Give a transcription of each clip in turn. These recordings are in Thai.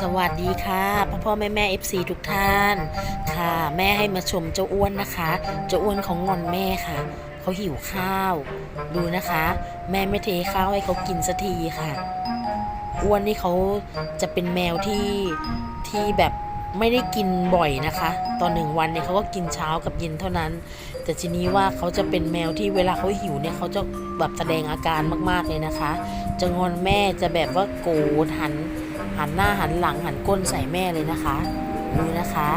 สวัสดีค่ะพ่อพ่อแม่แม่เอฟซีทุกท่าน ค่ะ แม่ให้มาชมเจ้าอ้วนนะคะ เจ้าอ้วนของงอนแม่ค่ะเขาหิวข้าว ดูนะคะ แม่ไม่เทข้าวให้เขากินสักทีค่ะ อ้วนนี่เขาจะเป็นแมวที่ที่แบบไม่ได้กินบ่อยนะคะ ตอนหนึ่งวันเนี่ยเขาก็กินเช้ากับเย็นเท่านั้น แต่ทีนี้ว่าเขาจะเป็นแมวที่เวลาเขาหิวเนี่ยเขาจะแบบแสดงอาการมากๆเลยนะคะ จะงอนแม่จะแบบว่าโกรธหัน หันหน้าหันหลังหันก้นใส่แม่เลยนะคะดูนะคะ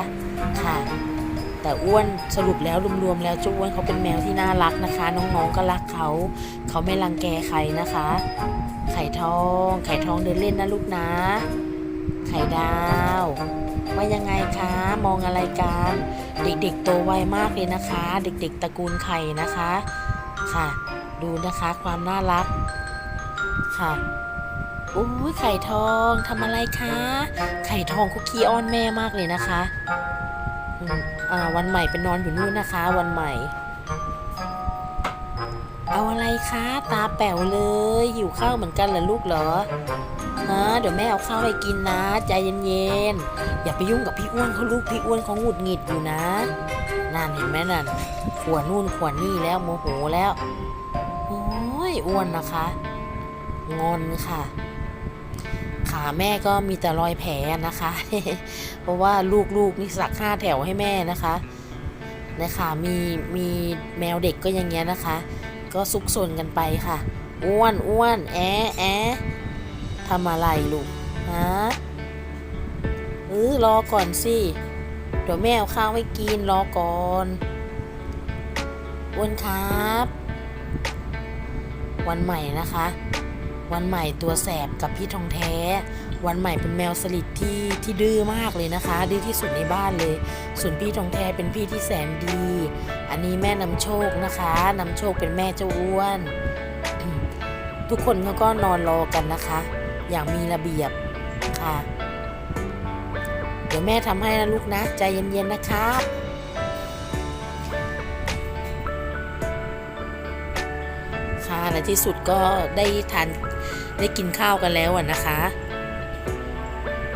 ค่ะ แต่อ้วนสรุปแล้วรวมๆแล้วเจ้าอ้วนเขาเป็นแมวที่น่ารักนะคะ น้องๆก็รักเขาเขาไม่รังแกใครนะคะ ไข่ทอง ไข่ทองเดินเล่นนะลูกนะ ไข่ดาวว่ายังไงคะมองอะไรกันเด็กๆโตไวมากเลยนะคะ เด็กๆตระกูลไข่นะคะ ค่ะ ดูนะคะความน่ารักค่ะ อุ้ยไข่ทองทำอะไรคะ ไข่ทองคุกกี้อ้อนแม่มากเลยนะคะอ่าวันใหม่เป็นนอนอยู่นู่นนะคะ วันใหม่ เอาอะไรคะ ตาแป๋วเลยหิวข้าวเหมือนกันเหรอลูกเหรอฮะเดี๋ยวแม่เอาข้าวให้กินนะ ใจเย็นๆอย่าไปยุ่งกับพี่อ้วนเขาลูกพี่อ้วนเขาหงุดหงิดอยู่นะนั่นเห็นไหมนั่นขวนู่นขวนี่แล้วโมโหแล้วโอ้ยอ้วนนะคะ งอนค่ะ ขาแม่ก็มีแต่รอยแผลนะคะ เพราะว่าลูกๆนี่สักห้าแถวให้แม่นะคะในขามีมีแมวเด็กก็อย่างเงี้ยนะคะ ก็ซุกซนกันไปค่ะ อ้วนอ้วนแอะแอะทำอะไรลูกฮะเออรอก่อนสิเดี๋ยวแม่เอาข้าวให้กินรอก่อนอ้วนครับ วันใหม่นะคะ วันใหม่ตัวแสบกับพี่ทองแท้ วันใหม่เป็นแมวสลิดที่ที่ดื้อมากเลยนะคะ ดื้อที่สุดในบ้านเลย ส่วนพี่ทองแท้เป็นพี่ที่แสนดี อันนี้แม่นำโชคนะคะนำโชคเป็นแม่เจ้าอ้วน ทุกคนเขาก็นอนรอกันนะคะ อย่างมีระเบียบค่ะ เดี๋ยวแม่ทำให้นะลูกนะ ใจเย็นๆนะค รับค่ะในที่สุดก็ได้ทานได้กินข้าวกันแล้วนะคะ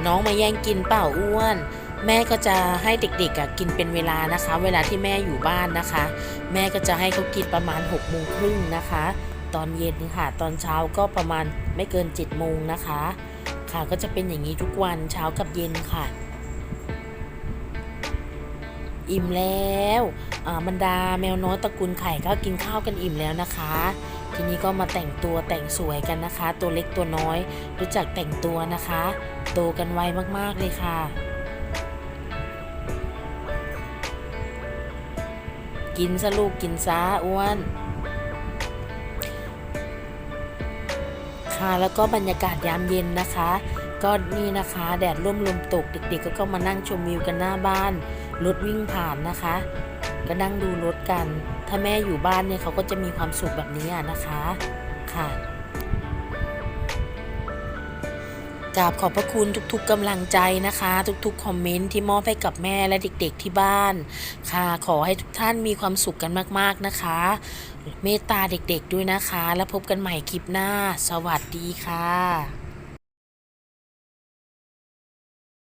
น้องมาแย่งกินเปล่าอ้วน แม่ก็จะให้เด็กๆกินเป็นเวลานะคะ เวลาที่แม่อยู่บ้านนะคะ แม่ก็จะให้เขากินประมาณ6กโมงครึ่งนะคะ ตอนเย็นค่ะ ตอนเช้าก็ประมาณไม่เกิน7จ็ดโมงนะคะ ค่ะก็จะเป็นอย่างนี้ทุกวันเช้ากับเย็นค่ะอิ่มแล้วบรรดาแมวน้อยตระกูลไข่ก็กินข้าวกันอิ่มแล้วนะคะ ทีนี้ก็มาแต่งตัวแต่งสวยกันนะคะ ตัวเล็กตัวน้อย รู้จักแต่งตัวนะคะโตกันไวมากๆเลยค่ะ กินซะลูกกินซะอ้วนค่ะแล้วก็บรรยากาศยามเย็นนะคะ ก็นี่นะคะแดดร่มลมตกเด็กๆก็ก็มานั่งชมวิวกันหน้าบ้านรถวิ่งผ่านนะคะ ก็นั่งดูรถกัน ถ้าแม่อยู่บ้านเนี่ยเขาก็จะมีความสุขแบบนี้นะคะค่ะกราบขอบพระคุณทุกๆกำลังใจนะคะ ทุกๆ คอมเมนต์ที่มอบให้กับแม่และเด็กๆที่บ้าน ค่ะ ขอให้ทุกท่านมีความสุขกันมากๆนะคะ เมตตาเด็กๆด้วยนะคะ แล้วพบกันใหม่คลิปหน้า สวัสดีค่ะ